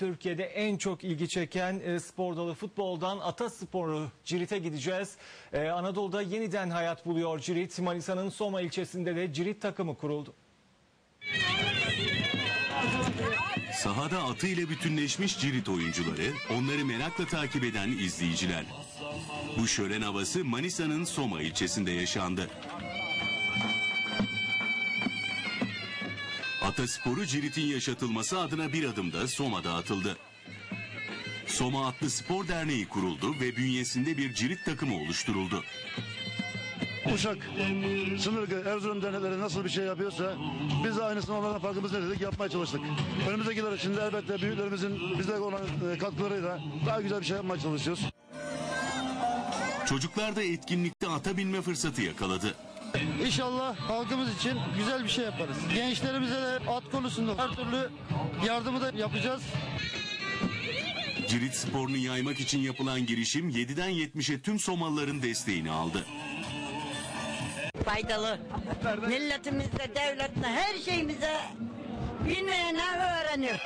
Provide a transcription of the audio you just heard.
Türkiye'de en çok ilgi çeken e, spor dalı futboldan Ataspor'u Cirit'e gideceğiz. E, Anadolu'da yeniden hayat buluyor Cirit. Manisa'nın Soma ilçesinde de Cirit takımı kuruldu. Sahada atıyla bütünleşmiş Cirit oyuncuları, onları merakla takip eden izleyiciler. Bu şölen havası Manisa'nın Soma ilçesinde yaşandı. Atasporu Cirit'in yaşatılması adına bir adım da Soma'da atıldı. Soma Atlı Spor Derneği kuruldu ve bünyesinde bir Cirit takımı oluşturuldu. Uşak, Sınırgı, Erzurum dernekleri nasıl bir şey yapıyorsa biz de aynısını onlardan farkımız ne dedik yapmaya çalıştık. Önümüzdeki yıllar içinde elbette büyüklerimizin bize olan e, katkılarıyla daha güzel bir şey yapmaya çalışıyoruz. Çocuklar da etkinlikte ata binme fırsatı yakaladı. İnşallah halkımız için güzel bir şey yaparız. Gençlerimize de at konusunda her türlü yardımı da yapacağız. Cirit sporunu yaymak için yapılan girişim 7'den 70'e tüm Somalıların desteğini aldı. faydalı. Milletimize, devletine, her şeyimize bilmeyene öğrenir.